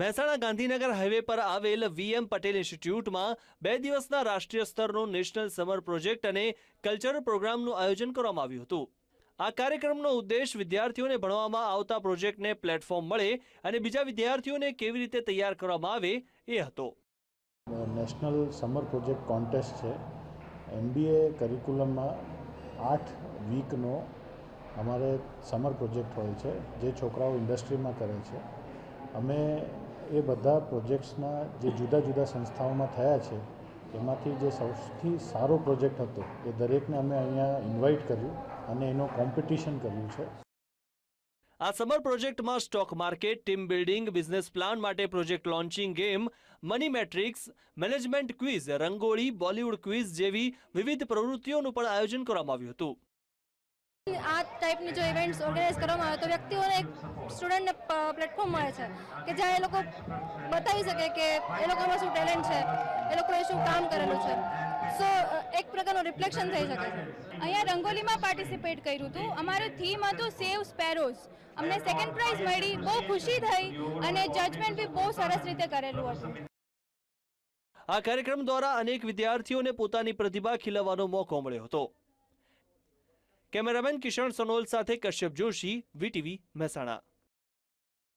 Mehsana Gandhinagar highway પર આવેલ VM Patel ઇન્સ્ટિટ્યૂટમાં બે દિવસના રાષ્ટ્રીય સ્તરનો નેશનલ સમર પ્રોજેક્ટ અને કલ્ચરલ પ્રોગ્રામનું આયોજન કરવામાં આવ્યું હતું. આ કાર્યક્રમનો ઉદ્દેશ વિદ્યાર્થીઓને ભણવામાં આવતા પ્રોજેક્ટને પ્લેટફોર્મ મળે અને બીજા વિદ્યાર્થીઓને કેવી રીતે તૈયાર કરવામાં આવે એ હતો. નેશનલ સમર પ્રોજેક્ટ કોન્ટેસ્ટ છે. એમબીએ કરિક્યુલમમાં આઠ વીકનો અમારે સમર પ્રોજેક્ટ હોય છે, જે છોકરાઓ ઇન્ડસ્ટ્રીમાં કરે છે. અમે એ બધા પ્રોજેક્ટ્સના જે જુદા જુદા સંસ્થાઓમાં થયા છે, એમાંથી જે સૌથી સારો પ્રોજેક્ટ હતો, એ દરેકને અમે અહીંયા ઇન્વાઇટ કર્યું અને એનું કોમ્પિટિશન કર્યું છે. આ સમર પ્રોજેક્ટમાં stock market team building business plan માટે project launching game money matrix management quiz rangoli Bollywood quiz જેવી વિવિધ પ્રવૃત્તિઓનું પણ આયોજન કરવામાં આવ્યું હતું. આ ટાઈપની જો ઇવેન્ટ્સ ઓર્ગેનાઇઝ કરવામાં આવે તો વ્યક્તિઓને એક સ્ટુડન્ટને પ્લેટફોર્મ મળે છે કે જ્યાં એ લોકો બતાવી શકે કે એ લોકોમાં શું ટેલેન્ટ છે, એ લોકોએ શું કામ કરેલું છે. સો એક પ્રકારનું રિફ્લેક્શન થઈ શકે છે. અહીંયા રંગોલીમાં પાર્ટિસિપેટ કર્યું હતું. અમારું થીમ હતું સેવ સ્પેરોઝ અમને સેકન્ડ પ્રાઇઝ મળી, બહુ ખુશી થઈ અને જજમેન્ટ બી બહુ સરસ રીતે કરેલું હતું. આ કાર્યક્રમ દ્વારા અનેક વિદ્યાર્થીઓને પોતાની પ્રતિભા ખીલવવાનો મોકો મળ્યો હતો. કેમેરામેન કિશન સનોલ સાથે કશ્યપ જોશી વીટીવી મહેસાણા.